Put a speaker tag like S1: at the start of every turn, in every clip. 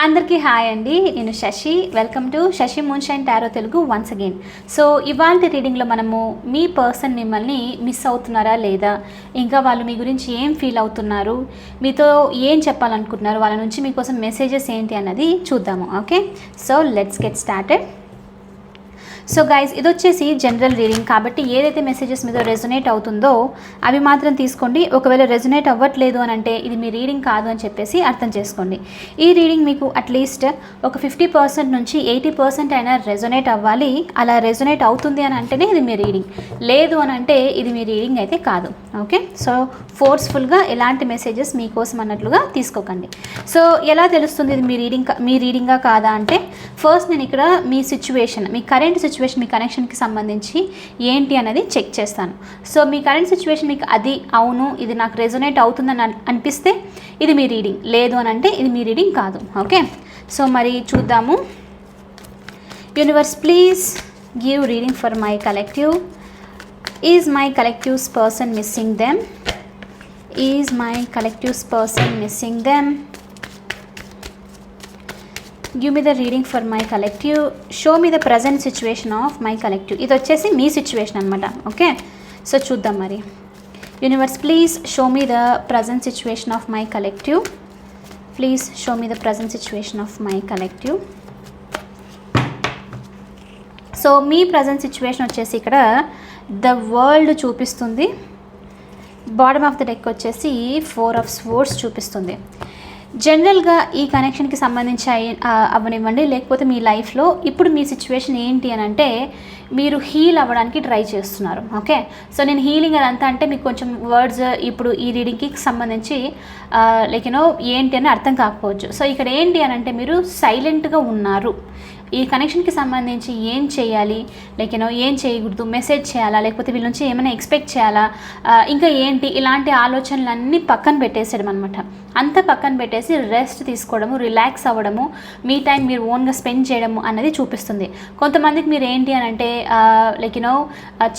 S1: అందరికీ హాయ్ అండి. నేను Sasi. Welcome to Sasi moonshine tarot Telugu once again so ఇవాళ రీడింగ్లో మనము మీ పర్సన్ మిమ్మల్ని మిస్ అవుతున్నారా లేదా? ఇంకా వాళ్ళు మీ గురించి ఏం ఫీల్ అవుతున్నారు? మీతో ఏం చెప్పాలనుకుంటున్నారు? వాళ్ళ నుంచి మీకోసం మెసేజెస్ ఏంటి అన్నది చూద్దాము. Okay so let's get started so guys ఇది వచ్చేసి జనరల్ రీడింగ్ కాబట్టి ఏదైతే మెసేజెస్ మీద రెజొనేట్ అవుతుందో అవి మాత్రం తీసుకోండి. ఒకవేళ రెజొనేట్ అవ్వట్లేదు అని అంటే ఇది మీ రీడింగ్ కాదు అని చెప్పేసి అర్థం చేసుకోండి. ఈ రీడింగ్ మీకు అట్లీస్ట్ ఒక ఫిఫ్టీ పర్సెంట్ నుంచి ఎయిటీ పర్సెంట్ అయినా రెజొనేట్ అవ్వాలి. అలా రెజొనేట్ అవుతుంది అని అంటేనే ఇది మీ రీడింగ్ లేదు అని అంటే ఇది మీ రీడింగ్ అయితే కాదు. ఓకే సో ఫోర్స్ఫుల్గా ఎలాంటి మెసేజెస్ మీకోసం అన్నట్లుగా తీసుకోకండి. సో ఎలా తెలుస్తుంది ఇది మీ రీడింగ్ మీ రీడింగా కాదా అంటే ఫస్ట్ నేను ఇక్కడ మీ సిచ్యువేషన్ మీ కరెంట్ సిచ్యువేషన్ మీ కనెక్షన్కి సంబంధించి ఏంటి అనేది చెక్ చేస్తాను. సో మీ కరెంట్ సిచ్యువేషన్ మీకు అది అవును ఇది నాకు రెజొనేట్ అవుతుందని అనిపిస్తే ఇది మీ రీడింగ్ లేదు అని అంటే ఇది మీ రీడింగ్ కాదు. ఓకే సో మరి చూద్దాము. Universe please give reading for my collective is my collectives person missing them is my collectives person missing them give me the reading for my collective show me the present situation of my collective ఇది వచ్చేసి మీ situation అనమాట okay so చూద్దాం మరి. Universe please show me the present situation of my collective please show me the present situation of my collective so me present situation వచ్చేసి ఇక్కడ the world చూపిస్తుంది. Bottom of the deck వచ్చేసి four of swords చూపిస్తుంది. జనరల్గా ఈ కనెక్షన్కి సంబంధించి అవ్వనివ్వండి లేకపోతే మీ లైఫ్లో ఇప్పుడు మీ సిచ్యువేషన్ ఏంటి అని అంటే మీరు హీల్ అవ్వడానికి ట్రై చేస్తున్నారు. ఓకే? సో నేను హీలింగ్ అదంతా అంటే మీకు కొంచెం వర్డ్స్ ఇప్పుడు ఈ రీడింగ్కి సంబంధించి లైక్ యూనో ఏంటి అని అర్థం కాకపోవచ్చు. సో ఇక్కడ ఏంటి అని అంటే మీరు సైలెంట్గా ఉన్నారు. ఈ కనెక్షన్కి సంబంధించి ఏం చేయాలి? లైక్ యూనో ఏం చేయకూడదు? మెసేజ్ చేయాలా? లేకపోతే వీళ్ళ నుంచి ఏమైనా ఎక్స్పెక్ట్ చేయాలా? ఇంకా ఏంటి? ఇలాంటి ఆలోచనలన్నీ పక్కన పెట్టేసేయడం అనమాట అంతా పక్కన పెట్టేసి రెస్ట్ తీసుకోవడము రిలాక్స్ అవ్వడము మీ టైం మీరు ఓన్గా స్పెండ్ చేయడము అన్నది చూపిస్తుంది. కొంతమందికి మీరు ఏంటి అని అంటే లైక్ యూనో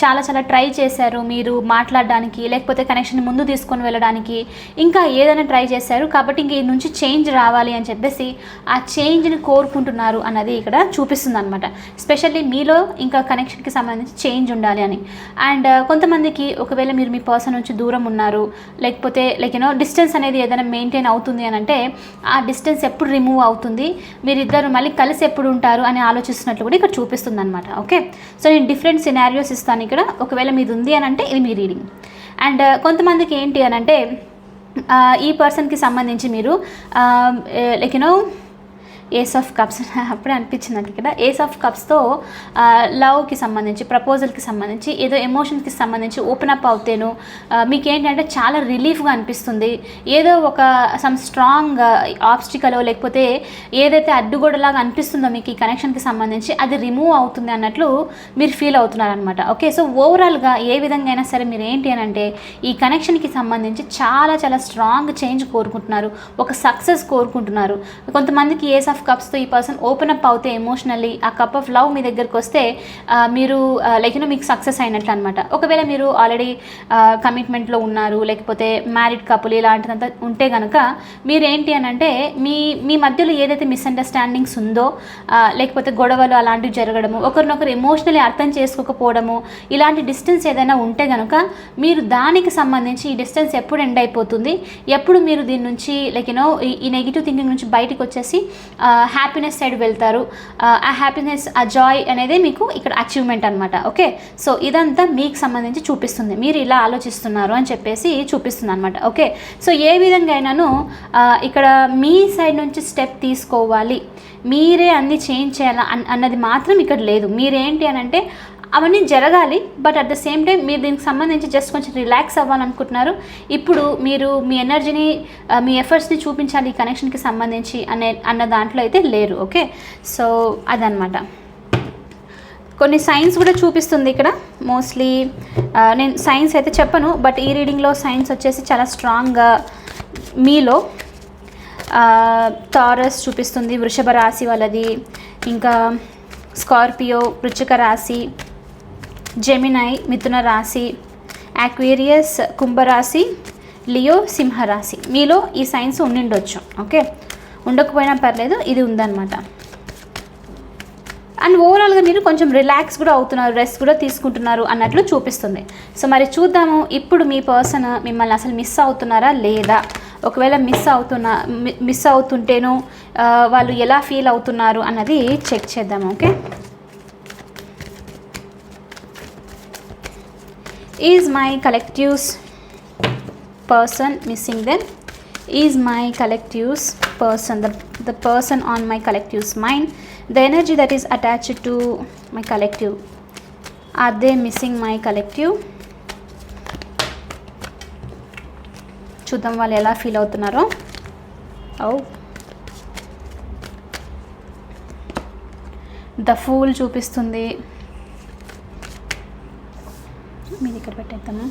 S1: చాలా చాలా ట్రై చేశారు మీరు మాట్లాడడానికి లేకపోతే కనెక్షన్ ముందు తీసుకొని వెళ్ళడానికి ఇంకా ఏదైనా ట్రై చేశారు కాబట్టి ఇంక నుంచి చేంజ్ రావాలి అని చెప్పేసి ఆ చేంజ్ని కోరుకుంటున్నారు అన్నది ఇక్కడ చూపిస్తుంది అనమాట స్పెషల్లీ మీలో ఇంకా కనెక్షన్కి సంబంధించి చేంజ్ ఉండాలి అని. అండ్ కొంతమందికి ఒకవేళ మీరు మీ పర్సన్ నుంచి దూరం ఉన్నారు లేకపోతే లైక్ యూనో డిస్టెన్స్ అనేది ఏదైనా మెయింటైన్ అవుతుంది అని అంటే ఆ డిస్టెన్స్ ఎప్పుడు రిమూవ్ అవుతుంది మీరిద్దరు మళ్ళీ కలిసి ఎప్పుడు ఉంటారు అని ఆలోచిస్తున్నట్లు కూడా ఇక్కడ చూపిస్తుంది అనమాట ఓకే? సో నేను డిఫరెంట్ సినారియోస్ ఇస్తాను ఇక్కడ ఒకవేళ మీది ఉంది అని అంటే ఇది మీ రీడింగ్. అండ్ uh, కొంతమందికి ఏంటి అని అంటే uh, ఈ పర్సన్కి సంబంధించి మీరు uh, like you know ace of cups అప్పుడే అనిపించింది నాకు ఇక్కడ ఏస్ ఆఫ్ కప్స్తో లవ్కి సంబంధించి ప్రపోజల్కి సంబంధించి ఏదో ఎమోషన్కి సంబంధించి ఓపెన్ అప్ అవుతాను ఆ, మీకు ఏంటంటే చాలా రిలీఫ్గా అనిపిస్తుంది. ఏదో ఒక సమ్ స్ట్రాంగ్ ఆబ్స్టికలో లేకపోతే ఏదైతే అడ్డుగోడలాగా అనిపిస్తుందో మీకు ఈ కనెక్షన్కి సంబంధించి అది రిమూవ్ అవుతుంది అన్నట్లు మీరు ఫీల్ అవుతున్నారనమాట ఓకే సో ఓవరాల్గా ఏ విధంగా అయినా సరే మీరు ఏంటి అని అంటే ఈ కనెక్షన్కి సంబంధించి చాలా చాలా స్ట్రాంగ్ చేంజ్ కోరుకుంటున్నారు. ఒక సక్సెస్ కోరుకుంటున్నారు. కొంతమందికి ఏస్ ఆఫ్ కప్స్తో ఈ పర్సన్ ఓపెన్ అప్ అవుతే ఎమోషనల్లీ ఆ కప్ ఆఫ్ లవ్ మీ దగ్గరకు వస్తే మీరు లైక్ యూనో మీకు సక్సెస్ అయినట్లు అనమాట ఒకవేళ మీరు ఆల్రెడీ కమిట్మెంట్లో ఉన్నారు లేకపోతే మ్యారీడ్ కపుల్ ఇలాంటిదంతా ఉంటే కనుక మీరేంటి అని అంటే మీ మీ మధ్యలో ఏదైతే మిస్అండర్స్టాండింగ్స్ ఉందో లేకపోతే గొడవలు అలాంటివి జరగడము ఒకరినొకరు ఎమోషనల్లీ అర్థం చేసుకోకపోవడము ఇలాంటి డిస్టెన్స్ ఏదైనా ఉంటే కనుక మీరు దానికి సంబంధించి ఈ డిస్టెన్స్ ఎప్పుడు ఎండ్ అయిపోతుంది? ఎప్పుడు మీరు దీని నుంచి లైక్ యూనో ఈ నెగిటివ్ థింకింగ్ నుంచి బయటకు వచ్చేసి హ్యాపీనెస్ సైడ్ వెళ్తారు. ఆ, హ్యాపీనెస్ ఆ జాయ్ అనేది మీకు ఇక్కడ అచీవ్మెంట్ అనమాట ఓకే సో ఇదంతా మీకు సంబంధించి చూపిస్తుంది. మీరు ఇలా ఆలోచిస్తున్నారు అని చెప్పేసి చూపిస్తుంది అనమాట ఓకే సో ఏ విధంగా అయినాను ఇక్కడ మీ సైడ్ నుంచి స్టెప్ తీసుకోవాలి. మీరే అన్ని చేంజ్ చేయాలా అన్- అన్నది మాత్రం ఇక్కడ లేదు. మీరేంటి అని అంటే అవన్నీ జరగాలి but at the same time మీరు దీనికి సంబంధించి జస్ట్ కొంచెం రిలాక్స్ అవ్వాలనుకుంటున్నారు. ఇప్పుడు మీరు మీ ఎనర్జీని మీ ఎఫర్ట్స్ని చూపించాలి ఈ కనెక్షన్కి సంబంధించి అనే అన్న దాంట్లో అయితే లేరు ఓకే సో అదనమాట కొన్ని సైన్స్ కూడా చూపిస్తుంది ఇక్కడ. మోస్ట్లీ నేను సైన్స్ అయితే చెప్పను బట్ ఈ రీడింగ్లో సైన్స్ వచ్చేసి చాలా స్ట్రాంగ్గా మీలో టారస్ చూపిస్తుంది వృషభ రాశి వాళ్ళది ఇంకా స్కార్పియో వృచ్చిక రాశి జెమినై మిథున రాశి యాక్వేరియస్ కుంభరాశి లియో సింహరాశి. మీలో ఈ సైన్స్ ఉండిండొచ్చు ఓకే ఉండకపోయినా పర్లేదు ఇది ఉందన్నమాట. అండ్ ఓవరాల్గా మీరు కొంచెం రిలాక్స్ కూడా అవుతున్నారు రెస్ట్ కూడా తీసుకుంటున్నారు అన్నట్లు చూపిస్తుంది. సో మరి చూద్దాము ఇప్పుడు మీ పర్సన్ మిమ్మల్ని అసలు మిస్ అవుతున్నారా లేదా? ఒకవేళ మిస్ అవుతున్నా మిస్ అవుతుంటేనో uh, వాళ్ళు ఎలా ఫీల్ అవుతున్నారు అన్నది చెక్ చేద్దాం okay is my collectives person missing then is my collectives person the the person on my collectives mind the energy that is attached to my collective are they missing my collective చూద్దాం వాళ్ళు ఎలా feel అవుతున్నారో ఓ the fool చూపిస్తుంది మీది ఇక్కడ పెట్టేద్దాము?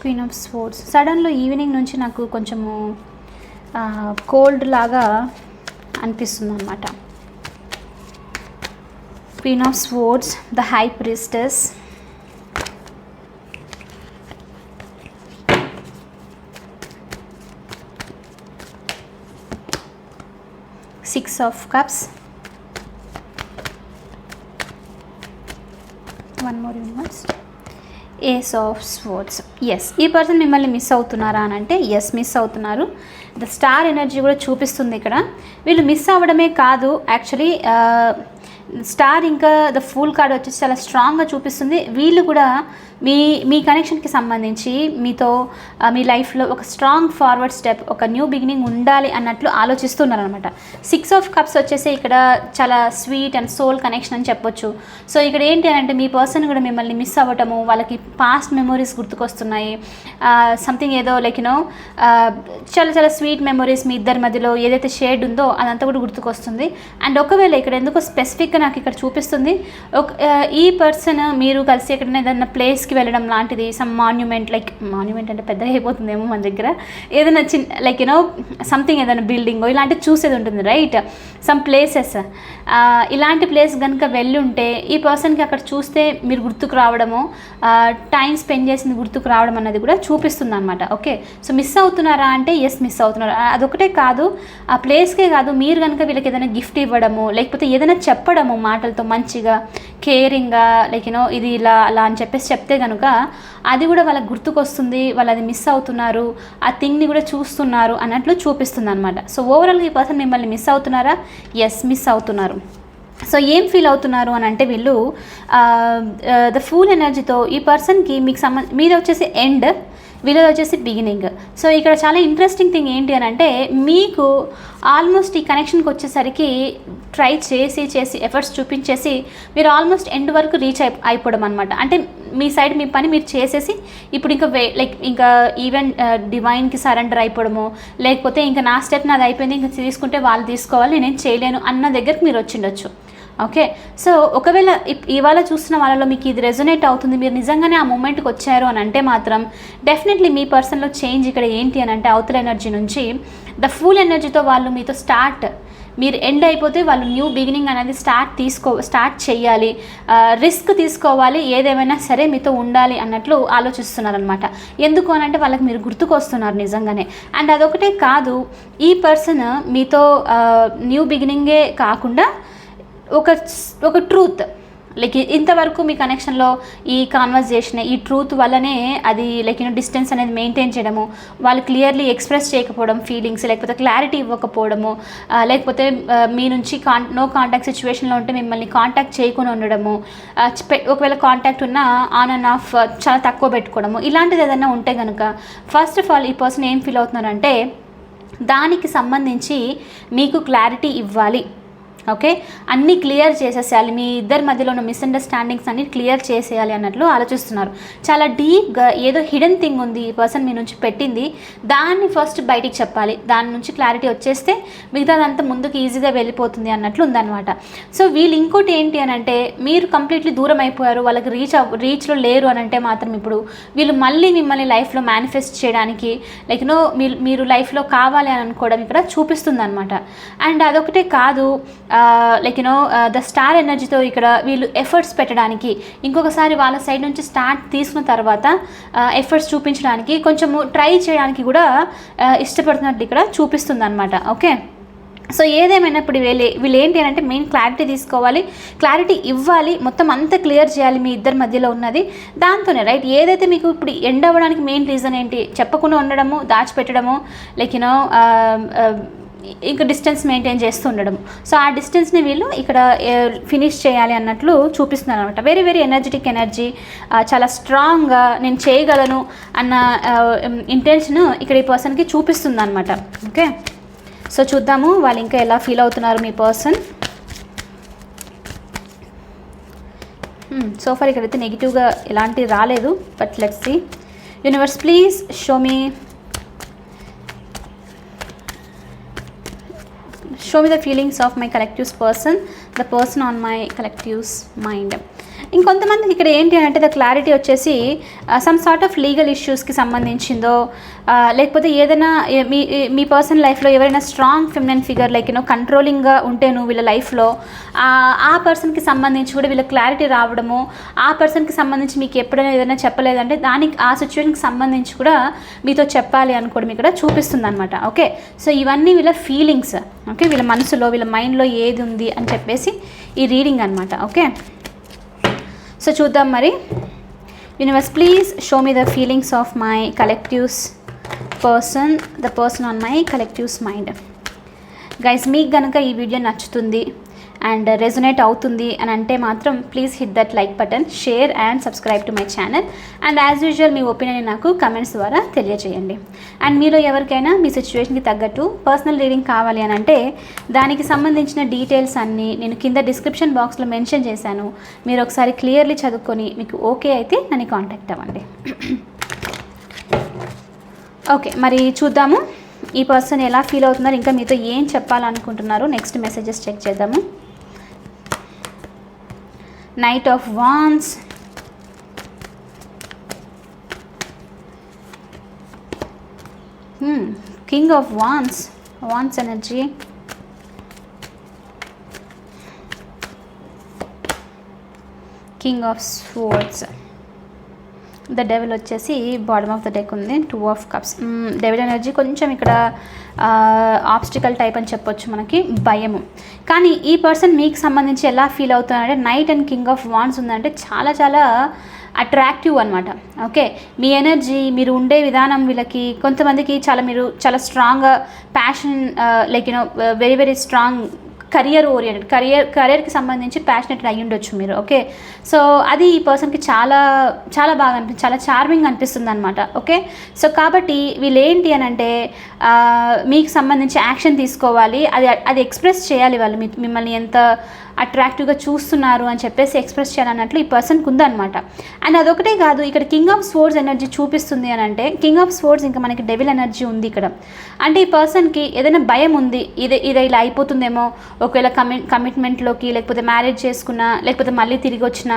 S1: Queen of swords సడన్లో evening నుంచి నాకు కొంచెము కోల్డ్ లాగా అనిపిస్తుంది అనమాట queen of swords the high priestess six of cups one more universe ace of swords yes ఈ పర్సన్ మిమ్మల్ని మిస్ అవుతున్నారా అని అంటే ఎస్ మిస్ అవుతున్నారు. ద స్టార్ ఎనర్జీ కూడా చూపిస్తుంది ఇక్కడ. వీళ్ళు మిస్ అవ్వడమే కాదు యాక్చువల్లీ స్టార్ uh, ఇంకా ద ఫుల్ కార్డ్ వచ్చేసి చాలా స్ట్రాంగ్గా చూపిస్తుంది. వీళ్ళు కూడా మీ మీ కనెక్షన్కి సంబంధించి మీతో మీ లైఫ్లో ఒక స్ట్రాంగ్ ఫార్వర్డ్ స్టెప్ ఒక న్యూ బిగినింగ్ ఉండాలి అన్నట్లు ఆలోచిస్తున్నారు అనమాట సిక్స్ ఆఫ్ కప్స్ వచ్చేసి ఇక్కడ చాలా స్వీట్ అండ్ సోల్ కనెక్షన్ అని చెప్పొచ్చు. సో ఇక్కడ ఏంటి అని అంటే మీ పర్సన్ కూడా మిమ్మల్ని మిస్ అవ్వటము వాళ్ళకి పాస్ట్ మెమొరీస్ గుర్తుకొస్తున్నాయి. సంథింగ్ ఏదో లైక్ యూనో చాలా చాలా స్వీట్ మెమొరీస్ మీ ఇద్దరి మధ్యలో ఏదైతే షేడ్ ఉందో అదంతా కూడా గుర్తుకొస్తుంది. అండ్ ఒకవేళ ఇక్కడ ఎందుకో స్పెసిఫిక్గా నాకు ఇక్కడ చూపిస్తుంది ఒక ఈ పర్సన్ మీరు కలిసి ఎక్కడైనా ఏదైనా ప్లేస్కి వెళ్ళడం లాంటిది సమ్ మాన్యుమెంట్ లైక్ మాన్యుమెంట్ అంటే పెద్దగా అయిపోతుందేమో మన దగ్గర. ఏదైనా చిన్న లైక్ యూనో సంథింగ్ ఏదైనా బిల్డింగ్ ఇలాంటివి చూసేది ఉంటుంది రైట్ సమ్ ప్లేసెస్ ఇలాంటి ప్లేస్ కనుక వెళ్ళి ఉంటే ఈ పర్సన్కి అక్కడ చూస్తే మీరు గుర్తుకు రావడము టైం స్పెండ్ చేసింది గుర్తుకు రావడం అన్నది కూడా చూపిస్తుంది అనమాట ఓకే సో మిస్ అవుతున్నారా అంటే ఎస్ మిస్ అవుతున్నారు. అదొకటే కాదు ఆ ప్లేస్కే కాదు మీరు కనుక వీళ్ళకి ఏదైనా గిఫ్ట్ ఇవ్వడము లేకపోతే ఏదైనా చెప్పడము మాటలతో మంచిగా కేరింగ్గా లైక్ యూనో ఇది ఇలా అలా అని చెప్పేసి చెప్తే కనుక అది కూడా వాళ్ళకి గుర్తుకొస్తుంది వాళ్ళు అది మిస్ అవుతున్నారు ఆ థింగ్ని కూడా చూస్తున్నారు అన్నట్లు చూపిస్తుంది అనమాట సో ఓవరాల్గా ఈ పర్సన్ మిమ్మల్ని మిస్ అవుతున్నారా? ఎస్ మిస్ అవుతున్నారు. సో ఏం ఫీల్ అవుతున్నారు అని అంటే వీళ్ళు ద ఫుల్ ఎనర్జీతో ఈ పర్సన్కి మీకు సంబంధ మీద వచ్చేసి ఎండ్ వీళ్ళది వచ్చేసి బిగినింగ్ సో ఇక్కడ చాలా ఇంట్రెస్టింగ్ థింగ్ ఏంటి అని అంటే మీకు ఆల్మోస్ట్ ఈ కనెక్షన్కి వచ్చేసరికి ట్రై చేసి చేసి ఎఫర్ట్స్ చూపించేసి మీరు ఆల్మోస్ట్ ఎండ్ వరకు రీచ్ అయి అయిపోవడం అనమాట అంటే మీ సైడ్ మీ పని మీరు చేసేసి ఇప్పుడు ఇంకా వే లైక్ ఇంకా ఈవెన్ డివైన్కి సరెండర్ అయిపోవడము లేకపోతే ఇంకా నా స్టెప్ నాది అయిపోయింది ఇంకా తీసుకుంటే వాళ్ళు తీసుకోవాలి నేనేం చేయలేను అన్న దగ్గరికి మీరు వచ్చిండొచ్చు ఓకే సో ఒకవేళ ఇప్- ఇవాళ చూస్తున్న వాళ్ళలో మీకు ఇది రెజొనేట్ అవుతుంది మీరు నిజంగానే ఆ మూమెంట్కి వచ్చారు అని అంటే మాత్రం డెఫినెట్లీ మీ పర్సన్లో చేంజ్ ఇక్కడ ఏంటి అని అంటే అవతల ఎనర్జీ నుంచి ద ఫుల్ ఎనర్జీతో వాళ్ళు మీతో స్టార్ట్ మీరు ఎండ్ అయిపోతే వాళ్ళు న్యూ బిగినింగ్ అనేది స్టార్ట్ తీసుకో స్టార్ట్ చేయాలి రిస్క్ తీసుకోవాలి ఏదేమైనా సరే మీతో ఉండాలి అన్నట్లు ఆలోచిస్తున్నారనమాట ఎందుకు అని అంటే వాళ్ళకి మీరు గుర్తుకొస్తున్నారు నిజంగానే. అండ్ అదొకటే కాదు ఈ పర్సన్ మీతో న్యూ బిగినింగే కాకుండా ఒక ఒక ట్రూత్ లైక్ ఇంతవరకు మీ కనెక్షన్లో ఈ కాన్వర్జేషన్ ఈ ట్రూత్ వల్లనే అది లైక్ యూనో డిస్టెన్స్ అనేది మెయింటైన్ చేయడము వాళ్ళు క్లియర్లీ ఎక్స్ప్రెస్ చేయకపోవడం ఫీలింగ్స్ లేకపోతే క్లారిటీ ఇవ్వకపోవడము లేకపోతే మీ నుంచి కాన్ నో కాంటాక్ట్ సిచ్యువేషన్లో ఉంటే మిమ్మల్ని కాంటాక్ట్ చేయకుండా ఉండడము పె- ఒకవేళ కాంటాక్ట్ ఉన్నా ఆన్ అండ్ ఆఫ్ చాలా తక్కువ పెట్టుకోవడము ఇలాంటిది ఏదైనా ఉంటే కనుక ఫస్ట్ ఆఫ్ ఆల్ ఈ పర్సన్ ఏం ఫీల్ అవుతున్నారంటే దానికి సంబంధించి మీకు క్లారిటీ ఇవ్వాలి. ఓకే? అన్నీ క్లియర్ చేసేసేయాలి. మీ ఇద్దరి మధ్యలో ఉన్న మిస్అండర్స్టాండింగ్స్ అన్ని క్లియర్ చేసేయాలి అన్నట్లు ఆలోచిస్తున్నారు. చాలా డీప్గా ఏదో హిడెన్ థింగ్ ఉంది ఈ పర్సన్ మీ నుంచి పెట్టింది. దాన్ని ఫస్ట్ బయటికి చెప్పాలి. దాని నుంచి క్లారిటీ వచ్చేస్తే మిగతాదంతా ముందుకు ఈజీగా వెళ్ళిపోతుంది అన్నట్లు ఉందన్నమాట. సో వీళ్ళు ఇంకోటి ఏంటి అని అంటే మీరు కంప్లీట్లీ దూరం అయిపోయారు. వాళ్ళకి రీచ్ రీచ్లో లేరు అని అంటే మాత్రం ఇప్పుడు వీళ్ళు మళ్ళీ మిమ్మల్ని లైఫ్లో మేనిఫెస్ట్ చేయడానికి లైక్ నో మీరు మీరు లైఫ్లో కావాలి అని అనుకోవడం ఇక్కడ చూపిస్తుంది అనమాట అండ్ అదొకటే కాదు లైక్ యూనో ద స్టార్ ఎనర్జీతో ఇక్కడ వీళ్ళు ఎఫర్ట్స్ పెట్టడానికి ఇంకొకసారి వాళ్ళ సైడ్ నుంచి స్టార్ట్ తీసుకున్న తర్వాత ఎఫర్ట్స్ చూపించడానికి కొంచెము ట్రై చేయడానికి కూడా ఇష్టపడుతున్నట్టు ఇక్కడ చూపిస్తుంది అనమాట ఓకే సో ఏదేమైనా ఇప్పుడు వీళ్ళు వీళ్ళు ఏంటి అని అంటే మెయిన్ క్లారిటీ తీసుకోవాలి. క్లారిటీ ఇవ్వాలి. మొత్తం అంతా క్లియర్ చేయాలి మీ ఇద్దరి మధ్యలో ఉన్నది. దాంతోనే రైట్ ఏదైతే మీకు ఇప్పుడు ఎండ్ అవ్వడానికి మెయిన్ రీజన్ ఏంటి? చెప్పకుండా ఉండడము దాచిపెట్టడము లైక్ యూనో ఇంకా డిస్టెన్స్ మెయింటైన్ చేస్తూ ఉండడం. సో ఆ డిస్టెన్స్ని వీళ్ళు ఇక్కడ ఫినిష్ చేయాలి అన్నట్లు చూపిస్తున్నారు అనమాట వెరీ వెరీ ఎనర్జెటిక్ ఎనర్జీ. చాలా స్ట్రాంగ్గా నేను చేయగలను అన్న ఇంటెన్షన్ ఇక్కడ ఈ పర్సన్కి చూపిస్తుంది అనమాట ఓకే? సో చూద్దాము వాళ్ళు ఇంకా ఎలా ఫీల్ అవుతున్నారు మీ పర్సన్. సో ఫర్ ఇక్కడైతే నెగిటివ్గా ఎలాంటి రాలేదు but let's see. Universe please show me show me the feelings of my collectives person the person on my collectives mind. ఇంకొంతమందికి ఇక్కడ ఏంటి అంటే ద క్లారిటీ వచ్చేసి సమ్ సార్ట్ ఆఫ్ లీగల్ ఇష్యూస్కి సంబంధించిందో uh, లేకపోతే ఏదైనా మీ మీ పర్సనల్ లైఫ్లో ఎవరైనా strong feminine figure like you know కంట్రోలింగ్గా ఉంటే నువ్వు వీళ్ళ లైఫ్లో ఆ పర్సన్కి సంబంధించి కూడా వీళ్ళ క్లారిటీ రావడము ఆ పర్సన్కి సంబంధించి మీకు ఎప్పుడైనా ఏదైనా చెప్పలేదంటే దానికి ఆ సిచ్యువేషన్కి సంబంధించి కూడా మీతో చెప్పాలి అనుకోవడం ఇక్కడ చూపిస్తుంది అనమాట ఓకే సో ఇవన్నీ వీళ్ళ ఫీలింగ్స్ ఓకే వీళ్ళ మనసులో వీళ్ళ మైండ్లో ఏది ఉంది అని చెప్పేసి ఈ రీడింగ్ అనమాట ఓకే సో చూద్దాం మరి. Universe please show me the feelings of my collectives person the person on my collectives mind guys మీకు కనుక ఈ వీడియో నచ్చుతుంది అండ్ రెజొనేట్ అవుతుంది అని అంటే మాత్రం please hit that like button share and subscribe to my channel and as usual me opinion నాకు comments ద్వారా తెలియజేయండి అండ్ మీలో ఎవరికైనా మీ సిచ్యువేషన్కి తగ్గట్టు పర్సనల్ రీడింగ్ కావాలి అని అంటే దానికి సంబంధించిన డీటెయిల్స్ అన్నీ నేను కింద డిస్క్రిప్షన్ బాక్స్లో మెన్షన్ చేశాను. మీరు ఒకసారి క్లియర్లీ చదువుకొని మీకు ఓకే అయితే నన్ను కాంటాక్ట్ అవ్వండి. ఓకే మరి చూద్దాము. ఈ పర్సన్ ఎలా ఫీల్ అవుతున్నారు? ఇంకా మీతో ఏం చెప్పాలనుకుంటున్నారు? నెక్స్ట్ మెసేజెస్ చెక్ చేద్దాము. Knight of Wands, hmm, King of Wands, Wands energy. King of Swords. The devil వచ్చేసి బాటమ్ ఆఫ్ ద డెక్ ఉంది two of cups. Devil energy కొంచెం ఇక్కడ ఆబ్స్టికల్ టైప్ అని చెప్పొచ్చు మనకి భయము. కానీ ఈ పర్సన్ మీకు సంబంధించి ఎలా feel అవుతున్నారంటే knight and king of wands ఉందంటే చాలా చాలా అట్రాక్టివ్ అనమాట ఓకే మీ ఎనర్జీ మీరు ఉండే విధానం వీళ్ళకి కొంతమందికి చాలా మీరు చాలా strong passion like you know very very strong career oriented career కరియర్కి సంబంధించి ప్యాషనెట్ అయ్యి ఉండొచ్చు మీరు ఓకే సో అది ఈ పర్సన్కి చాలా చాలా బాగా అనిపి చాలా చార్మింగ్ అనిపిస్తుంది అనమాట ఓకే సో కాబట్టి వీళ్ళు ఏంటి అని అంటే మీకు సంబంధించి యాక్షన్ తీసుకోవాలి అది అది ఎక్స్ప్రెస్ చేయాలి వాళ్ళు మీ మిమ్మల్ని ఎంత అట్రాక్టివ్గా చూస్తున్నారు అని చెప్పేసి ఎక్స్ప్రెస్ చేయాలన్నట్లు ఈ పర్సన్కి ఉందన్నమాట. అండ్ అదొకటే కాదు ఇక్కడ కింగ్ ఆఫ్ స్పోర్ట్స్ ఎనర్జీ చూపిస్తుంది అని అంటే కింగ్ ఆఫ్ స్పోర్ట్స్ ఇంకా మనకి డెవిల్ ఎనర్జీ ఉంది ఇక్కడ. అంటే ఈ పర్సన్కి ఏదైనా భయం ఉంది ఇది ఇది ఇలా అయిపోతుందేమో ఒకవేళ కమి కమిట్మెంట్లోకి లేకపోతే మ్యారేజ్ చేసుకున్నా లేకపోతే మళ్ళీ తిరిగి వచ్చినా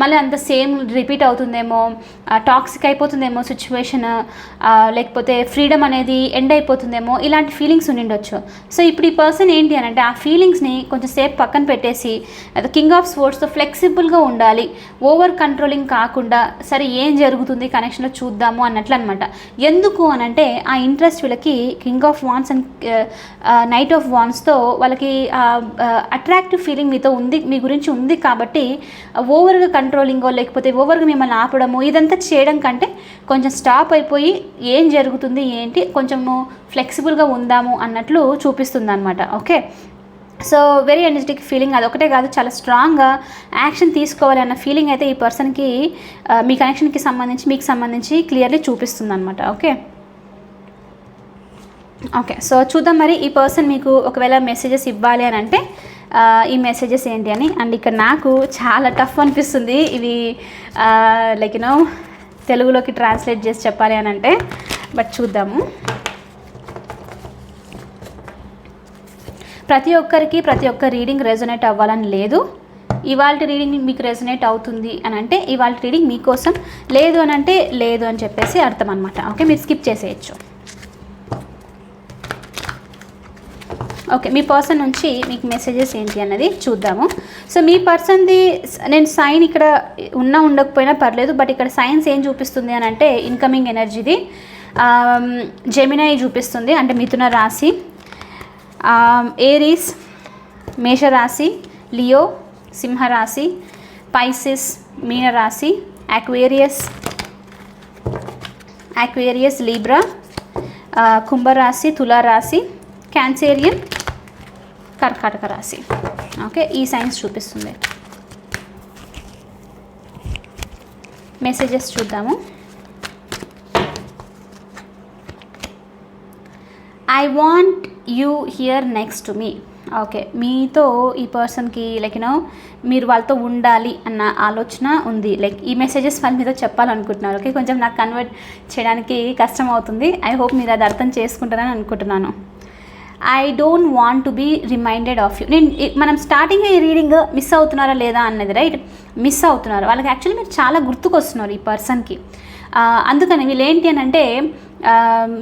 S1: మళ్ళీ అంత సేమ్ రిపీట్ అవుతుందేమో టాక్సిక్ అయిపోతుందేమో సిచ్యువేషన్ లేకపోతే ఫ్రీడమ్ అనేది ఎండ్ అయిపోతుందేమో ఇలాంటి ఫీలింగ్స్ ఉండిండొచ్చు. సో ఇప్పుడు ఈ పర్సన్ ఏంటి అని అంటే ఆ ఫీలింగ్స్ని కొంచెం సేపు పక్కన పెట్టేసి కింగ్ ఆఫ్ స్పోర్ట్స్తో ఫ్లెక్సిబుల్గా ఉండాలి. ఓవర్ కంట్రోలింగ్ కాకుండా సరే ఏం జరుగుతుంది కనెక్షన్లో చూద్దాము అన్నట్లు అనమాట ఎందుకు అని అంటే ఆ ఇంట్రెస్ట్ వీళ్ళకి king of wands and knight of వాన్స్తో వాళ్ళకి అట్రాక్టివ్ ఫీలింగ్ మీతో ఉంది మీ గురించి ఉంది కాబట్టి ఓవర్గా కంట్రోలింగో లేకపోతే ఓవర్గా మిమ్మల్ని ఆపడము ఇదంతా చేయడం కంటే కొంచెం స్టాప్ అయిపోయి ఏం జరుగుతుంది ఏంటి కొంచెము ఫ్లెక్సిబుల్గా ఉందాము అన్నట్లు చూపిస్తుంది అనమాట okay? So very energetic feeling అదొకటే కాదు చాలా స్ట్రాంగ్గా యాక్షన్ తీసుకోవాలి అన్న ఫీలింగ్ అయితే ఈ పర్సన్కి మీ కనెక్షన్కి సంబంధించి మీకు సంబంధించి క్లియర్లీ చూపిస్తుంది అనమాట ఓకే? ఓకే సో చూద్దాం మరి ఈ పర్సన్ మీకు ఒకవేళ మెసేజెస్ ఇవ్వాలి అని అంటే ఈ మెసేజెస్ ఏంటి అని. అండ్ ఇక్కడ నాకు చాలా టఫ్ అనిపిస్తుంది. ఇవి లైక్ యూనో తెలుగులోకి ట్రాన్స్లేట్ చేసి చెప్పాలి అని అంటే బట్ చూద్దాము. ప్రతి ఒక్కరికి ప్రతి ఒక్క రీడింగ్ రెజొనేట్ అవ్వాలని లేదు. ఇవాళ రీడింగ్ మీకు రెజొనేట్ అవుతుంది అని అంటే ఇవాళ రీడింగ్ మీకోసం లేదు అని అంటే లేదు అని చెప్పేసి అర్థం అనమాట ఓకే మీరు స్కిప్ చేసేయచ్చు. ఓకే మీ పర్సన్ నుంచి మీకు మెసేజెస్ ఏంటి అన్నది చూద్దాము. సో మీ పర్సన్ది నేను సైన్ ఇక్కడ ఉన్నా ఉండకపోయినా పర్లేదు బట్ ఇక్కడ సైన్స్ ఏం చూపిస్తుంది అని అంటే ఇన్కమింగ్ ఎనర్జీది జెమినై చూపిస్తుంది అంటే మిథున రాశి. Um, ఏరీస్ మేషరాశి లియో సింహరాశి పైసిస్ మీనరాశి అక్వేరియస్ అక్వేరియస్ లీబ్రా కుంభరాశి తులారాశి క్యాన్సేరియన్ కర్కాటక రాశి ఓకే ఈ సైన్స్ చూపిస్తుంది. మెసేజెస్ చూద్దాము. I want you here next to me okay మీతో ఈ పర్సన్కి లైక్ యూనో మీరు వాళ్ళతో ఉండాలి అన్న ఆలోచన ఉంది. లైక్ ఈ మెసేజెస్ వాళ్ళ మీద చెప్పాలనుకుంటున్నారు. ఓకే కొంచెం నాకు కన్వర్ట్ చేయడానికి కష్టం అవుతుంది. ఐ హోప్ మీరు అది అర్థం చేసుకుంటారని అనుకుంటున్నాను. I don't want to be reminded of you నేను మనం స్టార్టింగ్ ఈ రీడింగ్ మిస్ అవుతున్నారా లేదా అన్నది రైట్ మిస్ అవుతున్నారు. వాళ్ళకి యాక్చువల్లీ మీరు చాలా గుర్తుకొస్తున్నారు ఈ పర్సన్కి అందుకని వీళ్ళు ఏంటి అని అంటే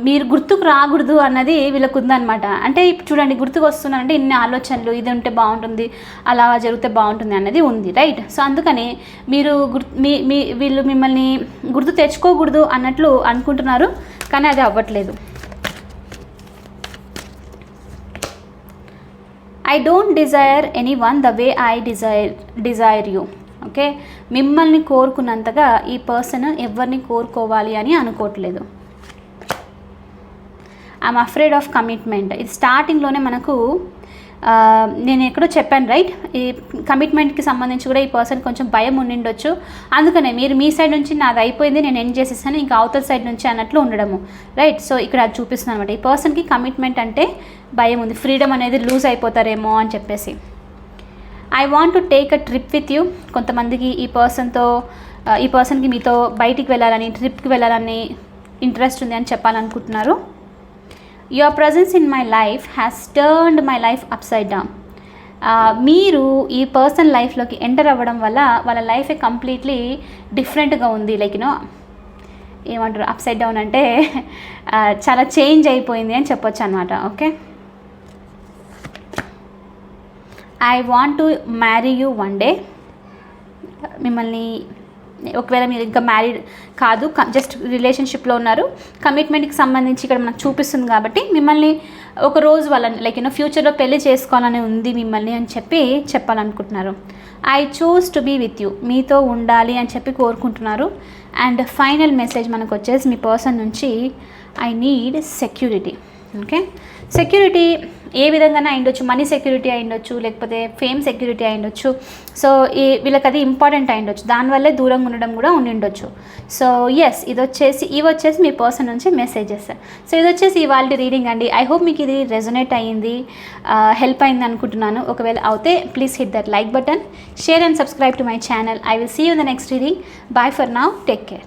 S1: మీరు గుర్తుకు రాకూడదు అన్నది వీళ్ళకు ఉందన్నమాట. అంటే ఇప్పుడు చూడండి గుర్తుకు వస్తున్నారంటే ఇన్ని ఆలోచనలు ఇది ఉంటే బాగుంటుంది అలా జరిగితే బాగుంటుంది అన్నది ఉంది రైట్ సో అందుకని మీరు గుర్తు మీ మీ వీళ్ళు మిమ్మల్ని గుర్తు తెచ్చుకోకూడదు అన్నట్లు అనుకుంటున్నారు కానీ అది అవ్వట్లేదు. I don't desire anyone the way I desire desire you okay మిమ్మల్ని కోరుకున్నంతగా ఈ పర్సన్ ఎవరిని కోరుకోవాలి అని అనుకోవట్లేదు. ఐఎమ్ అఫ్రేడ్ ఆఫ్ కమిట్మెంట్ ఇది స్టార్టింగ్లోనే మనకు నేను ఎక్కడో చెప్పాను రైట్ ఈ కమిట్మెంట్కి సంబంధించి కూడా ఈ పర్సన్ కొంచెం భయం ఉండిండొచ్చు. అందుకనే మీరు మీ సైడ్ నుంచి నాది అయిపోయింది నేను ఎండ్ చేసేసాను ఇంకా అవతల సైడ్ నుంచి అన్నట్లు ఉండడము రైట్ సో ఇక్కడ అది చూపిస్తుంది అనమాట ఈ పర్సన్కి కమిట్మెంట్ అంటే భయం ఉంది. ఫ్రీడమ్ అనేది లూజ్ అయిపోతారేమో అని చెప్పేసి. I want to take a trip with you కొంతమందికి ఈ పర్సన్తో ఈ పర్సన్కి మీతో బయటికి వెళ్ళాలని ట్రిప్కి వెళ్ళాలని ఇంట్రెస్ట్ ఉంది అని చెప్పాలనుకుంటున్నారు. Your presence in my life has turned my life upside down మీరు ఈ పర్సన్ లైఫ్లోకి ఎంటర్ అవ్వడం వల్ల వాళ్ళ లైఫ్ కంప్లీట్లీ డిఫరెంట్గా ఉంది. లైక్ యూనో ఏమంటారు? అప్సైడ్ డౌన్ అంటే చాలా చేంజ్ అయిపోయింది అని చెప్పొచ్చు అనమాట okay I want to marry you one day మిమ్మల్ని ఒకవేళ మీరు ఇంకా మ్యారీడ్ కాదు జస్ట్ రిలేషన్షిప్లో ఉన్నారు. కమిట్మెంట్కి సంబంధించి ఇక్కడ మనకు చూపిస్తుంది కాబట్టి మిమ్మల్ని ఒక రోజు వాళ్ళని లైక్ యూనో ఫ్యూచర్లో పెళ్ళి చేసుకోవాలని ఉంది మిమ్మల్ని అని చెప్పి చెప్పాలనుకుంటున్నారు. I choose to be with you. మీతో ఉండాలి అని చెప్పి కోరుకుంటున్నారు. అండ్ ఫైనల్ మెసేజ్ మనకు వచ్చేసి మీ పర్సన్ నుంచి I need security. Okay? Security ఏ విధంగా అయిండొచ్చు మనీ సెక్యూరిటీ అయిండొచ్చు లేకపోతే ఫేమ్ సెక్యూరిటీ అయిండొచ్చు. సో ఈ వీళ్ళకి అది ఇంపార్టెంట్ అయిండొచ్చు. దానివల్లే దూరంగా ఉండడం కూడా ఉండిండొచ్చు. సో ఎస్ ఇది వచ్చేసి ఇవి వచ్చేసి మీ పర్సన్ నుంచి మెసేజెస్ సో ఇది వచ్చేసి ఇవాళ రీడింగ్ అండి. ఐ హోప్ మీకు ఇది రెజొనేట్ అయ్యింది హెల్ప్ అయింది అనుకుంటున్నాను. ఒకవేళ అవుతే please hit that like button share and subscribe to my channel I will see you the next reading bye for now take care